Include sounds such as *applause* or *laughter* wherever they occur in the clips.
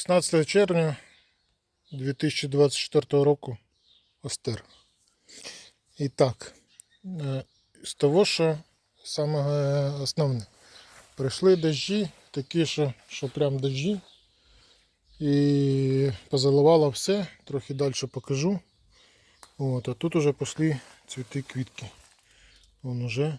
16 червня 2024 року Остер. І так, е, з того, що саме е, основне. Прийшли дощі, такі, що, що прям дощі. І позаливало все, трохи далі покажу. От, а тут уже пішли цвіти квітки. Вон уже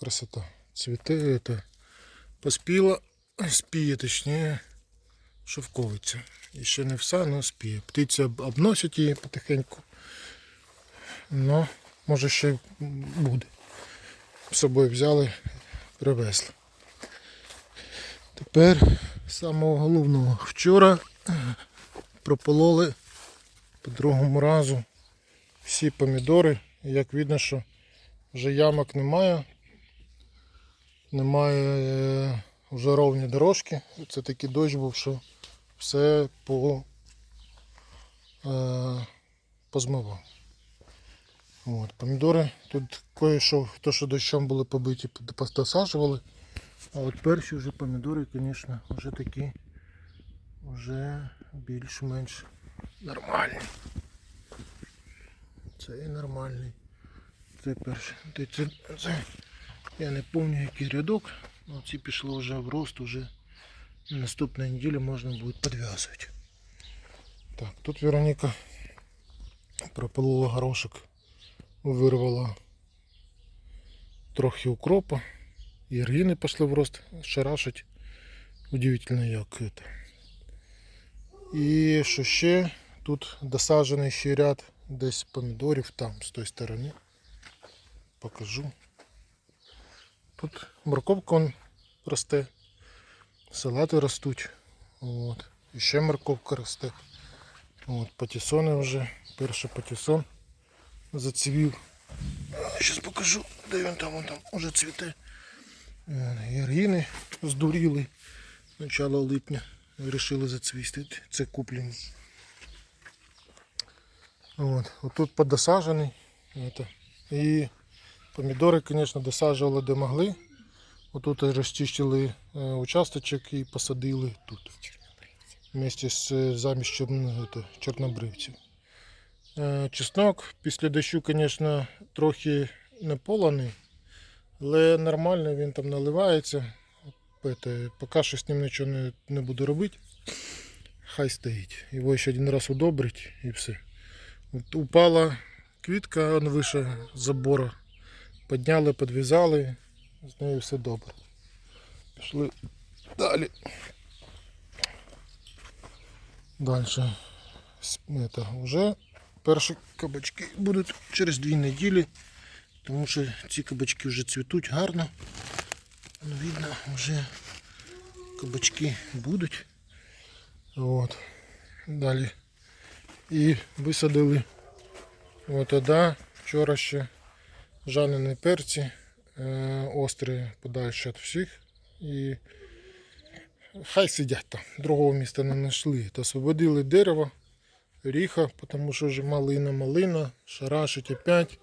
красота. Цвіте это поспіла, спіє точніше, шовковиця. І ще не все, але спіє. Птиці обносять її потихеньку. Ну, може ще буде. З собою взяли, привезли. Тепер самого головного. Вчора пропололи по другому разу всі помідори. Як видно, що вже ямок немає. Немає е, вже ровні дорожки. Це такий дощ був, що все по, е, позмивав. От, помідори тут кое-що, то, що дощом були побиті, посаджували. А от перші вже помідори, звісно, вже такі вже більш-менш нормальні. Це і нормальний. Це перший. Це, це, це, я не пам'ятаю який рядок, але ці пішло вже в рост, вже наступної неділі можна буде підв'язувати. Так, тут Вероніка прополола горошок, вирвала трохи укропа. І аргіни пішли в рост, шарашить. Удивительно як это. І що ще? Тут досаджений ще ряд десь помідорів там, з тої сторони. Покажу. Тут морковка росте, салати ростуть. От. І ще морковка росте. От, патісони вже. Перший патісон зацвів. Зараз покажу, де він там, він там уже цвіте. Яргіни здуріли. Начало липня вирішили зацвістити. Це куплені. От. Отут подосаджений. Это. І помідори, звісно, досаджували де могли. Отут розчистили е, участочок і посадили тут. Вместе з е, замість чорн- чорнобривців. Е, Чеснок після дощу, звісно, трохи не поланий. Але нормально він там наливається. Поки що з ним нічого не, не буду робити. Хай стоїть. Його ще один раз удобрить і все. От упала квітка, он вище забора. Підняли, підв'язали, з нею все добре. Пішли далі. Далі. С- Это, вже перші кабачки будуть через дві неділі. Тому що ці кабачки вже цвітуть гарно. Ну, видно, вже кабачки будуть. От. Далі. І висадили от ода. Вчора ще жанені перці, е, острі подальше від всіх. І хай сидять там. Другого міста не знайшли. Та освободили дерево, ріха, тому що вже малина, малина, шарашить опять.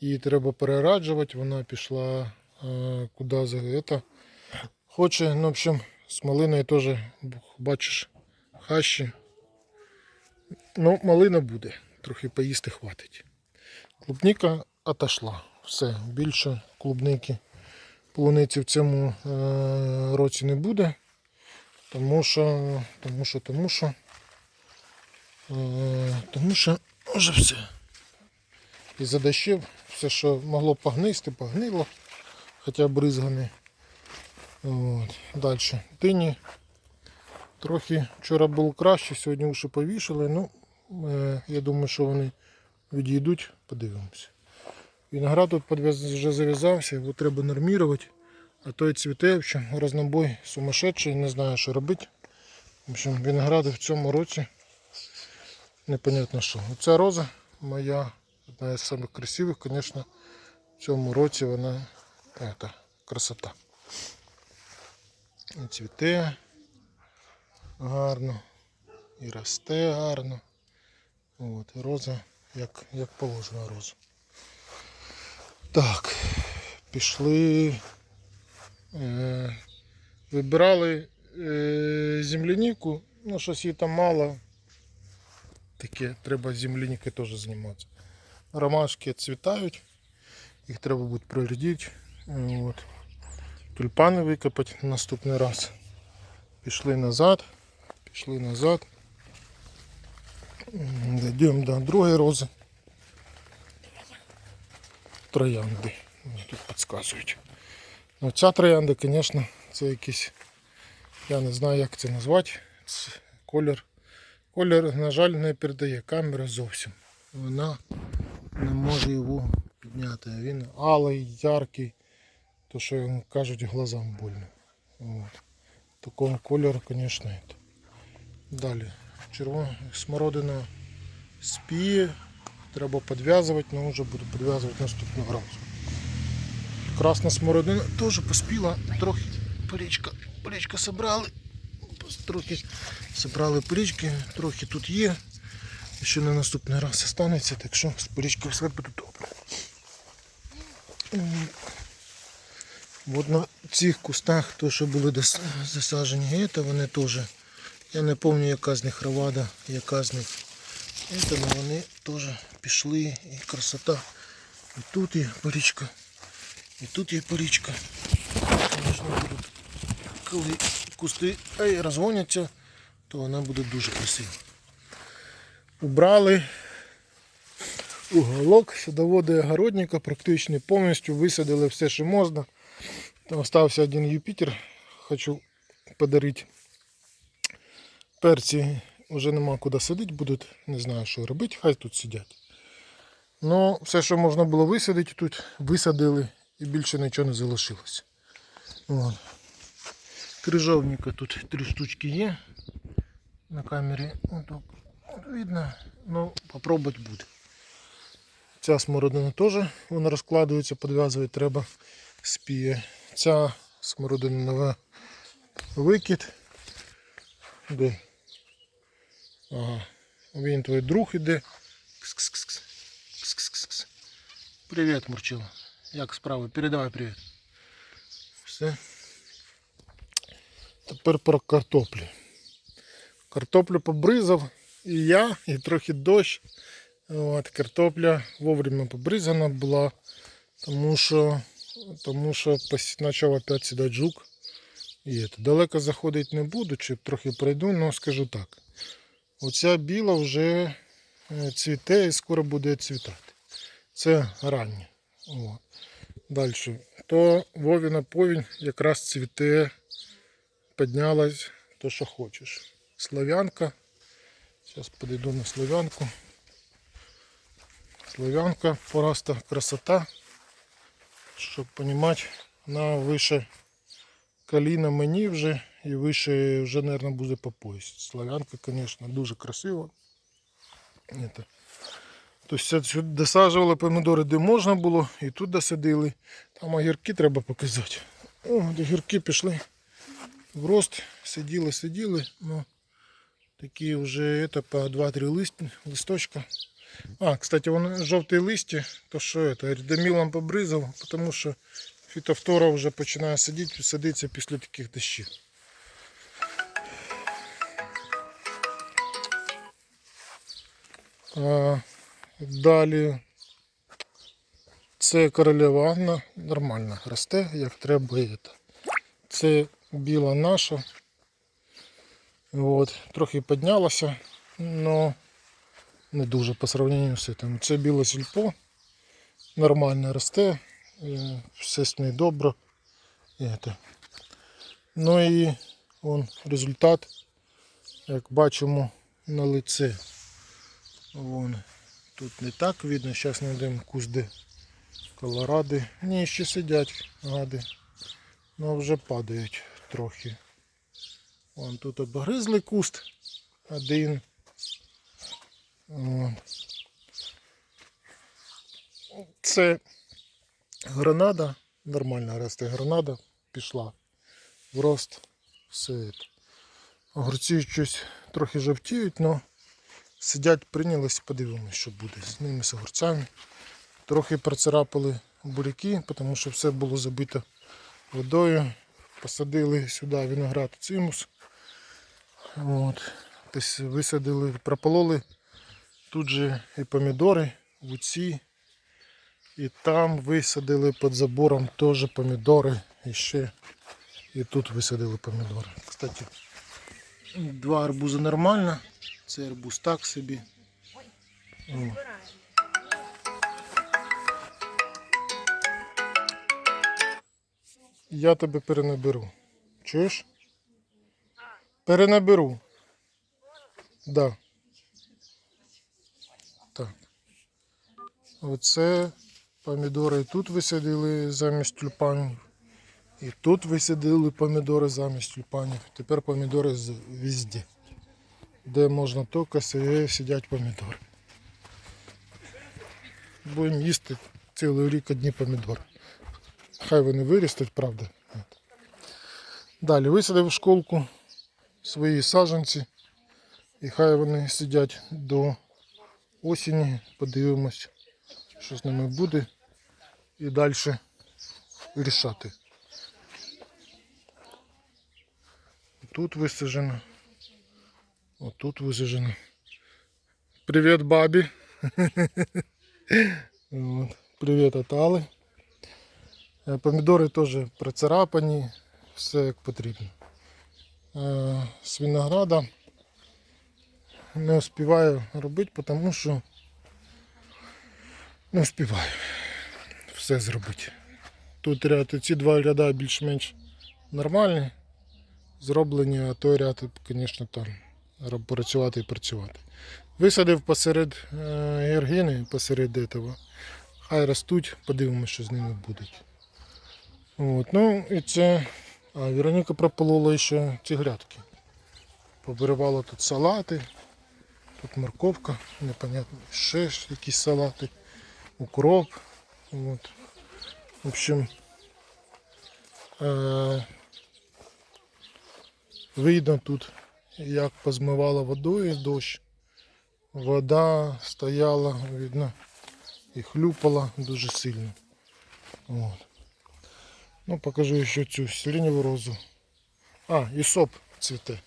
Її треба перераджувати, вона пішла е, куди за это. Хоче, ну, в общем, з малиною теж бачиш хащі. Ну, малина буде, трохи поїсти хватить. Клубніка отошла. Все, більше клубники полуниці в цьому е, році не буде. Тому що, тому що, тому що, е, тому що вже все. І за дощів все, що могло погнисти, погнило, хоча бризгані. От. Далі. Дині. Трохи вчора було краще, сьогодні вже повішали. Ну, е, я думаю, що вони відійдуть, подивимося. Виноград тут вже зав'язався, його треба нормувати. А той цвіте, общем, рознобой сумасшедший, не знаю, що робити. В общем, виногради в цьому році непонятно що. Оця роза моя одна із самих красивих, звісно, в цьому році вона это, красота. І цвіте гарно, і росте гарно. От, роза, як, як положено роза. Так, пішли. Е, вибирали е, землянику Ну, щось її там мало. Таке, треба земляники теж займатися. Ромашки цвітають, їх треба буде прорядити. От. Тюльпани викопати наступний раз. Пішли назад, пішли назад. Дійдемо до другої рози. Троянди. Мені тут підказують. Ну, ця троянда, звісно, це якийсь. Я не знаю, як це назвати. Це колір. Колір, на жаль, не передає камера зовсім. Вона не може його підняти. Він алий, яркий, то що як кажуть, глазам больно. От. Такого кольору, звісно. Далі. Червона смородина спіє. Треба підв'язувати, але вже буду підв'язувати наступного разу. Красна смородина теж поспіла, трохи порічка, порічка собрали. Трохи собрали порічки, трохи тут є. Ще на наступний раз останеться, так що з порічки все буде добре. От на цих кустах, то, що були засаджені, це вони теж. Я не пам'ятаю, яка з них равада, яка з них. Це ну, вони теж пішли і красота. І тут є порічка, і тут є порічка. Коли кусти розгоняться, то вона буде дуже красива. Убрали уголок садоводу і огородника, практично повністю висадили все, що можна. Там остався один Юпітер, хочу подарити. Перці вже нема куди садити, будуть, не знаю, що робити, хай тут сидять. Ну, все, що можна було висадити тут, висадили і більше нічого не залишилось. От. Крижовника тут три штучки є. На камері от видно, ну попробувати буде. Ця смородина теж вона розкладується, підв'язувати треба спіє. Ця смородина нова викид. Де? Ага. Він твій друг іде. Кс-кс-кс. Кс-кс-кс. Привіт, Мурчило. Як справи? Передавай привіт. Все. Тепер про картоплю. Картоплю побризав і я, і трохи дощ. От, картопля вовремя побризана була, тому що, тому що почав опять сідати жук. І це, далеко заходити не буду, чи трохи пройду, але скажу так. Оця біла вже е, цвіте і скоро буде цвітати. Це раннє. От. Далі. То Вовіна повінь якраз цвіте, піднялась то, що хочеш. Славянка. Зараз подійду на славянку. Славянка просто красота. Щоб розуміти, вона вище коліна мені вже і вище вже, мабуть, буде по пояс. Славянка, звісно, дуже красива. Это. Тобто досаджували помідори, де можна було, і тут досадили. Там огірки треба показати. О, огірки пішли в рост, сиділи, сиділи. Ну, такі вже это, по 2-3 лист, листочка. А, кстати, вон жовті листя, то що это, рідомілом побризав, тому що фітофтора вже починає сидіти, садиться після таких дощів. А, далі це королева Анна, нормально росте, як треба. це. Біла наша. От, трохи піднялася, але не дуже по сравненню з цим. Це біле сільпо, нормально росте, е, все з нею добре. Ну і вон результат, як бачимо на лице. Вон. Тут не так видно, зараз знайдемо куст де колоради. Ні, ще сидять гади. Ну вже падають трохи. Вон тут обгризли куст один. Це гранада, нормальна росте гранада, пішла в рост. Все. Огурці щось трохи жовтіють, але сидять, прийнялись, подивимось, що буде з ними з огурцями. Трохи процарапали буряки, тому що все було забито водою. Посадили сюди виноград цимус. От. Ось висадили, пропололи тут же і помідори, в ці. І там висадили під забором теж помідори. І ще і тут висадили помідори. Кстати, два арбузи нормально. Цей арбуз так собі. О. Я тебе перенаберу. Чуєш? Перенаберу. Да. Так. Оце помідори тут висадили замість тюльпанів. І тут висадили помідори замість тюльпанів. Тепер помідори везде. Де можна тільки си- сидять помідори. Будемо їсти цілий рік одні помідори. Хай вони виростуть, правда. Далі висадив школку свої саджанці. І хай вони сидять до осені. Подивимось, що з ними буде. І далі рішати. Тут висаджено. Отут висаджено. Привіт, бабі. *laughs* Привіт, Атали. Е, Помідори теж процарапані, все як потрібно. Е, З винограда не успіваю робити, тому що не успіваю все зробити. Тут ряд, ці два ряда більш-менш нормальні, зроблені, а той ряд, звісно, там працювати і працювати. Висадив посеред е, георгіни, посеред этого. Хай ростуть, подивимося, що з ними буде. От, ну і це. А Вероніка прополола ще ці грядки. Побривала тут салати, тут морковка, непонятно, ще якісь салати, укроп. От. В общем, е- видно тут, як позмивала водою дощ. Вода стояла, видно, і хлюпала дуже сильно. От. Ну, покажу ще цю сиреневу розу. А, ісоп цвіте.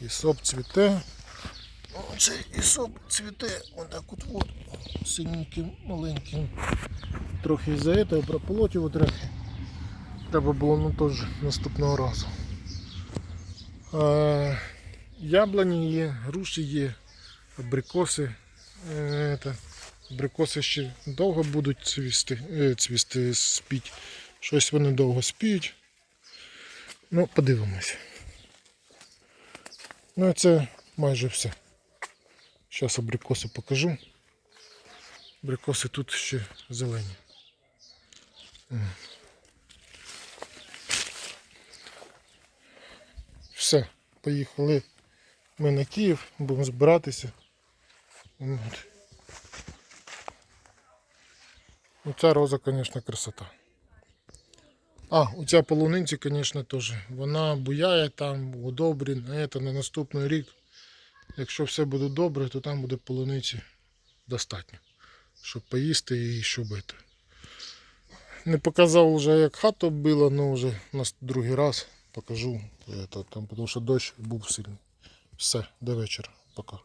Ісоп цвіте. Оце ісоп цвіте. Отак от от. Синеньким, маленьким. Трохи із-за цього прополоть його трохи. Треба було ну теж наступного разу. А, яблуні є, груші є, абрикоси. Е, абрикоси ще довго будуть цвісти, е, цвісти спіть. Щось вони довго спіють. Ну, подивимось. Ну це майже все. Зараз абрикоси покажу. Абрикоси тут ще зелені. Все, поїхали ми на Київ, будемо збиратися. От. Ну, роза, звісно, красота. А, у ця полуниці, звісно, теж. Вона буяє там, удобрі, на це на наступний рік. Якщо все буде добре, то там буде полуниці достатньо, щоб поїсти і щоб це. Не показав вже, як хату було, але вже на другий раз покажу, це, там, тому що дощ був сильний. Все, до вечора. Пока.